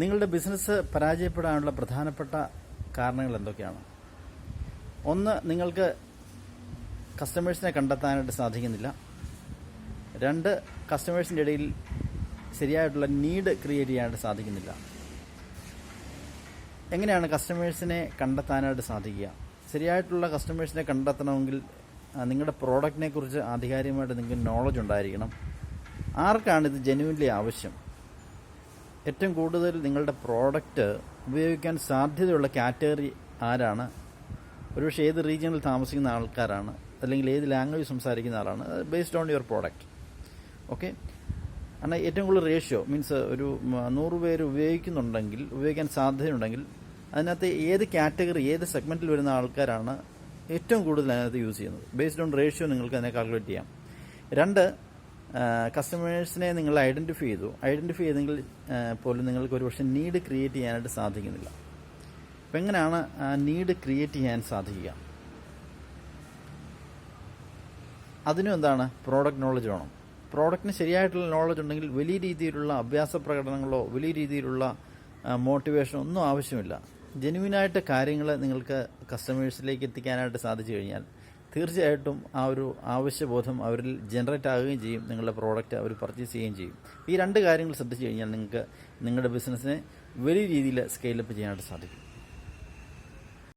നിങ്ങളുടെ ബിസിനസ് പരാജയപ്പെടാനുള്ള പ്രധാനപ്പെട്ട കാരണങ്ങൾ എന്തൊക്കെയാണ്? ഒന്ന് നിങ്ങൾക്ക് കസ്റ്റമേഴ്സിനെ കണ്ടെത്താനായിട്ട് സാധിക്കുന്നില്ല. രണ്ട് കസ്റ്റമേഴ്സിന്റെ ഇടയിൽ ശരിയായിട്ടുള്ള നീഡ് ക്രിയേറ്റ് ചെയ്യാനായിട്ട് സാധിക്കുന്നില്ല. എങ്ങനെയാണ് കസ്റ്റമേഴ്സിനെ കണ്ടെത്താനായിട്ട് സാധിക്കുക? ശരിയായിട്ടുള്ള കസ്റ്റമേഴ്സിനെ കണ്ടെത്തണമെങ്കിൽ നിങ്ങളുടെ പ്രോഡക്റ്റിനെക്കുറിച്ച് ആധികാരികമായിട്ട് നിങ്ങൾക്ക് നോളജ് ഉണ്ടായിരിക്കണം. ആർക്കാണ് ഇത് ജെന്യൂൻലി ആവശ്യം? ഏറ്റവും കൂടുതൽ നിങ്ങളുടെ പ്രോഡക്റ്റ് ഉപയോഗിക്കാൻ സാധ്യതയുള്ള കാറ്റഗറി ആരാണ്? ഒരുപക്ഷെ ഏത് റീജിയണിൽ താമസിക്കുന്ന ആൾക്കാരാണ്? അല്ലെങ്കിൽ ഏത് ലാംഗ്വേജ് സംസാരിക്കുന്ന ആളാണ്? Based on your product okay കാരണം ഏറ്റവും കൂടുതൽ റേഷ്യോ മീൻസ് ഒരു നൂറ് പേര് ഉപയോഗിക്കുന്നുണ്ടെങ്കിൽ ഉപയോഗിക്കാൻ സാധ്യതയുണ്ടെങ്കിൽ അതിനകത്ത് ഏത് കാറ്റഗറി ഏത് സെഗ്മെന്റിൽ വരുന്ന ആൾക്കാരാണ് ഏറ്റവും കൂടുതൽ അതിനകത്ത് യൂസ് ചെയ്യുന്നത്? ബേസ്ഡ് ഓൺ റേഷ്യോ നിങ്ങൾക്ക് അതിനെ കാൽക്കുലേറ്റ് ചെയ്യാം. രണ്ട് കസ്റ്റമേഴ്സിനെ നിങ്ങൾ ഐഡന്റിഫൈ ചെയ്തു. ഐഡന്റിഫൈ ചെയ്തെങ്കിൽ പോലും നിങ്ങൾക്ക് ഒരുപക്ഷെ നീഡ് ക്രിയേറ്റ് ചെയ്യാനായിട്ട് സാധിക്കുന്നില്ല. അപ്പം എങ്ങനെയാണ് ആ നീഡ് ക്രിയേറ്റ് ചെയ്യാൻ സാധിക്കുക? അതിനും എന്താണ്? പ്രോഡക്റ്റ് നോളജ് വേണം. പ്രോഡക്റ്റിന് ശരിയായിട്ടുള്ള നോളജ് ഉണ്ടെങ്കിൽ വലിയ രീതിയിലുള്ള അഭ്യാസ പ്രകടനങ്ങളോ വലിയ രീതിയിലുള്ള മോട്ടിവേഷനോ ഒന്നും ആവശ്യമില്ല. ജെനുവിനായിട്ട് കാര്യങ്ങൾ നിങ്ങൾക്ക് കസ്റ്റമേഴ്സിലേക്ക് എത്തിക്കാനായിട്ട് സാധിച്ചു കഴിഞ്ഞാൽ തീർച്ചയായിട്ടും ആ ഒരു ആവശ്യബോധം അവരിൽ ജനറേറ്റ് ആകുകയും ചെയ്യും നിങ്ങളുടെ പ്രോഡക്റ്റ് അവർ പർച്ചേസ് ചെയ്യുകയും ചെയ്യും. ഈ രണ്ട് കാര്യങ്ങൾ ശ്രദ്ധിച്ചു കഴിഞ്ഞാൽ നിങ്ങൾക്ക് നിങ്ങളുടെ ബിസിനസ്സിനെ വലിയ രീതിയിൽ സ്കെയിലപ്പ് ചെയ്യാനായിട്ട് സാധിക്കും.